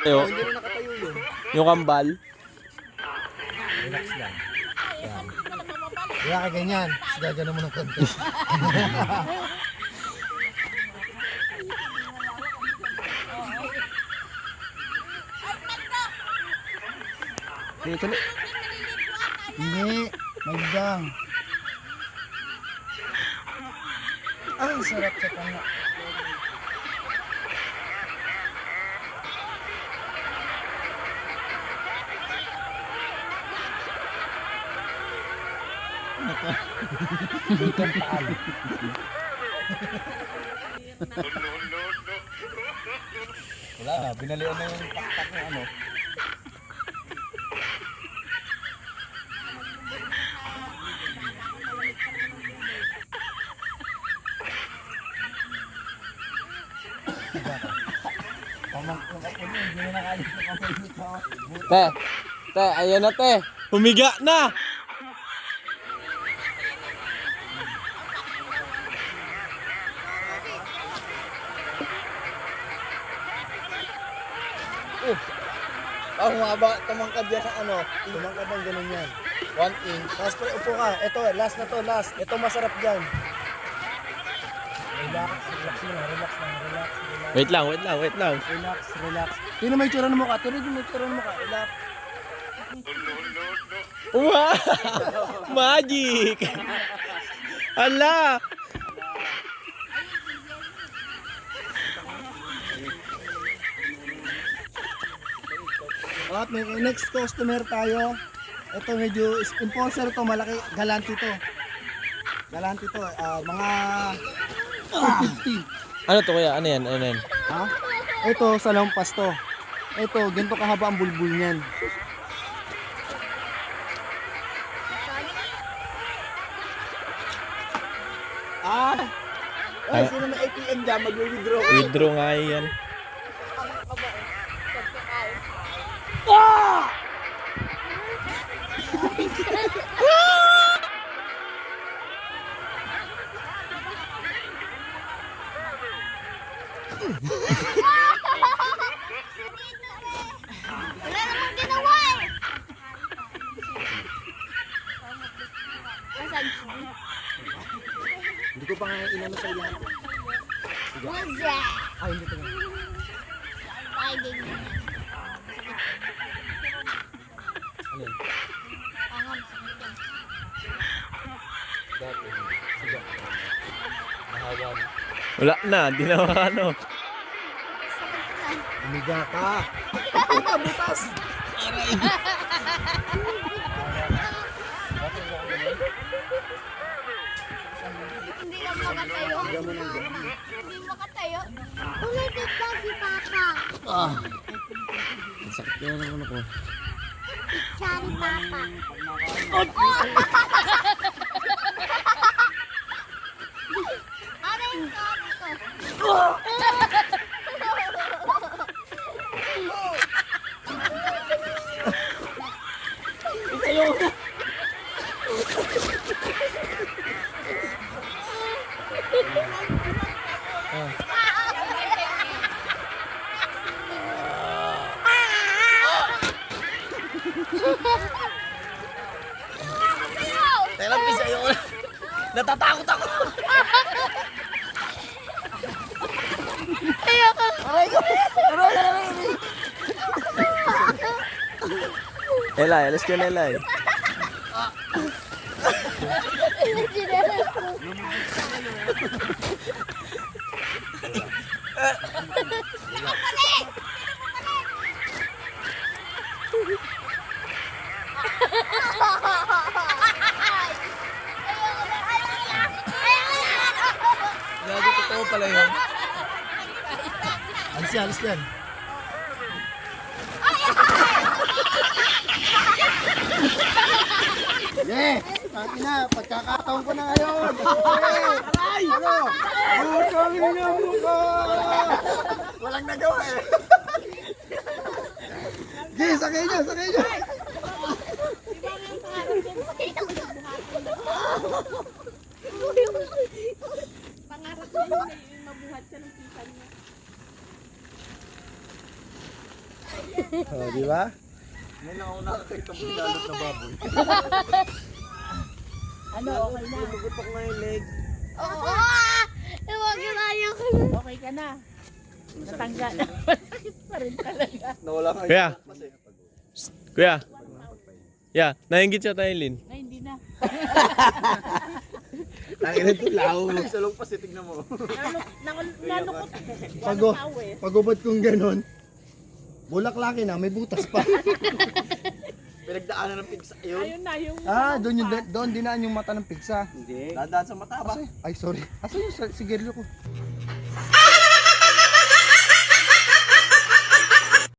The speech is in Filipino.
Tayo, Hindi rin nakatayo yun. yung kambal. Relax lang. Yan. Kaya ka ganyan. Gagano mo ng konti. Sige, tuloy. Hindi. Magdang. Ay, sarap sa tanga. Bacon paal. Wala na, binalian na yung pakpak ng ano. Te, te, ayan na te. Humiga na! Oh, humaba, tumangkad yan sa ano. Tumangkad ng ganun yan. One inch. Tapos pre, upo ka. Ito, last na to, last. Ito masarap dyan. Relax, relax mo lang, relax lang, relax, relax. Wait lang, wait lang, wait lang. Relax, relax. Tingnan mo yung tsura ng mukha. Tingnan mo yung tsura ng mukha. Relax. Wow! Magic! Ala! At may next customer tayo. Ito medyo sponsor to, malaki, galante to. Galante to, ah, mga 250. Ano to kaya? Ano yan? Ano yan? Ha? Ito, sa lampas to. Ito, ganito kahaba ang bulbul niyan. Ah! Ay, Ay. sino may ATM dyan? Mag-withdraw. Withdraw nga yan. Wala namang ginawa eh. Hindi ko pa nga inano sa lahat. Wala. Ay, hindi ko nga. Ay, yun? Wala na, di na ano. Umiga ka. Puta, butas. Hindi ka makatayo. Hindi makatayo. Ulitin ka si Papa. Ah. Sakit na naman ako. Sorry, Papa. Ano yung sorry ko? Teka lang, pisa yun. Natatakot ako. Ayoko. Aray ko. Aray, aray, aray. Elay, alas ka na Elay. pala yun. Alis yan, alis yan. Yeah! Pati na, pagkakataon ko na ngayon! Aray! Ano? Bukang ina mo ka! Walang nagawa eh! Sige, sakay niya, sakay niya! Pangarap eh, mabuhat siya ng niya. Oh, di ba? Ngayon ako nakakita mo pinalot na baboy. Ano, okay na. Magutok na yung leg. Oo. Ah! Huwag yun ayaw ko na. Okay ka na. Natanggal. Sakit pa rin talaga. Nawala ka Kuya. Kuya. Yeah, nainggit siya tayo, Lin. Na hindi na. Tangin na ito, lao. Salong pa si tignan mo. Nalukot. Tao eh. pagubad kong ganon, bulaklaki na, may butas pa. Pinagdaanan ng pigsa. Yun. Ayun na yung... ah, doon yung doon dinaan yung mata ng pigsa. Hindi. Dadaan sa mata ba? Ay, sorry. Asan yung sigarilyo ko?